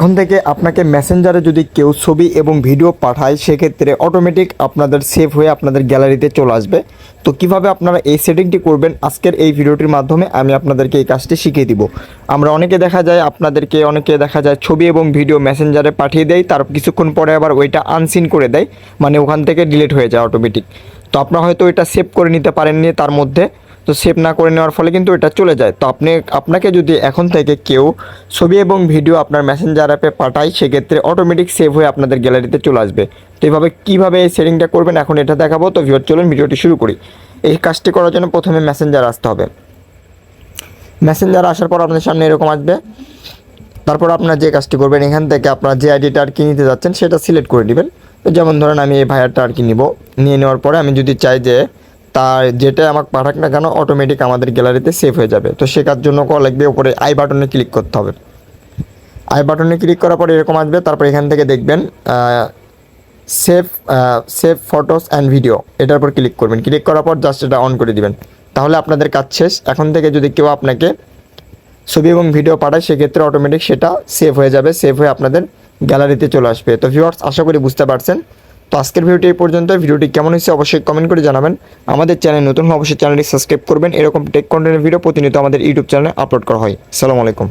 এখন থেকে আপনাকে মেসেঞ্জারে যদি কেউ ছবি এবং ভিডিও পাঠায়, সেক্ষেত্রে অটোমেটিক আপনাদের সেভ হয়ে আপনাদের গ্যালারিতে চলে আসবে। তো কীভাবে আপনারা এই সেটিংটি করবেন, আজকের এই ভিডিওটির মাধ্যমে আমি আপনাদেরকে এই কাজটি শিখিয়ে দিব। আমরা অনেকে দেখা যায়, আপনাদেরকে অনেকে দেখা যায় ছবি এবং ভিডিও মেসেঞ্জারে পাঠিয়ে দেয়, তার কিছুক্ষণ পরে আবার ওইটা আনসিন করে দেয় মানে ওখান থেকে ডিলিট হয়ে যায় অটোমেটিক তো আপনারা হয়তো এটা সেভ করে নিতে পারেননি তার মধ্যে। তো সেভ না করে নেওয়ার ফলে কিন্তু এটা চলে যায়। তো আপনি, আপনাকে যদি এখন থেকে কেউ ছবি এবং ভিডিও আপনার মেসেঞ্জার অ্যাপে পাঠায়, সেক্ষেত্রে অটোমেটিক সেভ হয়ে আপনাদের গ্যালারিতে চলে আসবে। তো এইভাবে কীভাবে এই সেটিংটা করবেন, এখন এটা দেখাবো। তো ভিওর চলুন ভিডিওটি শুরু করি। এই কাজটি করার জন্য প্রথমে মেসেঞ্জার আসতে হবে। মেসেঞ্জার আসার পর আপনার সামনে এরকম আসবে। তারপর আপনার যে কাজটি করবেন, এখান থেকে আপনার যে আইডিটা আর কি নিতে যাচ্ছেন, সেটা সিলেক্ট করে নেবেন তো যেমন ধরেন আমি এই ভাইয়ারটা আর কি নিব। নিয়ে নেওয়ার পরে আমি যদি চাই যে তার যেটা আমাকে পাঠাক না কেন অটোমেটিক আমাদের গ্যালারিতে সেভ হয়ে যাবে। তো সে শেখার জন্য কল লাগবে, উপরে আই বাটনে ক্লিক করতে হবে। আই বাটনে ক্লিক করার পর এরকম আসবে, তারপর এখান থেকে দেখবেন save save photos and video এটার উপর ক্লিক করবেন। ক্লিক করার পর জাস্ট এটা অন করে দিবেন। তাহলে আপনাদের কাজ শেষ। এখন থেকে যদি কেউ আপনাকে ছবি এবং ভিডিও পাঠায়, সেক্ষেত্রে অটোমেটিক সেটা সেভ হয়ে যাবে সেভ হয়ে আপনাদের গ্যালারিতে চলে আসবে। তো ভিউয়ার্স আশা করি বুঝতে পারছেন। তো আজকের ভিডিওটি এই পর্যন্ত। ভিডিওটি কেমন হয়েছে অবশ্যই কমেন্ট করে জানাবেন। আমাদের চ্যানেল নতুন অবশ্যই চ্যানেলটি সাবস্ক্রাইব করবেন। এরকম টেক কন্টেন্টের ভিডিও প্রতিনিয়ত আমাদের ইউটিউব চ্যানেলে আপলোড করা হয়। সালাম আলাইকুম।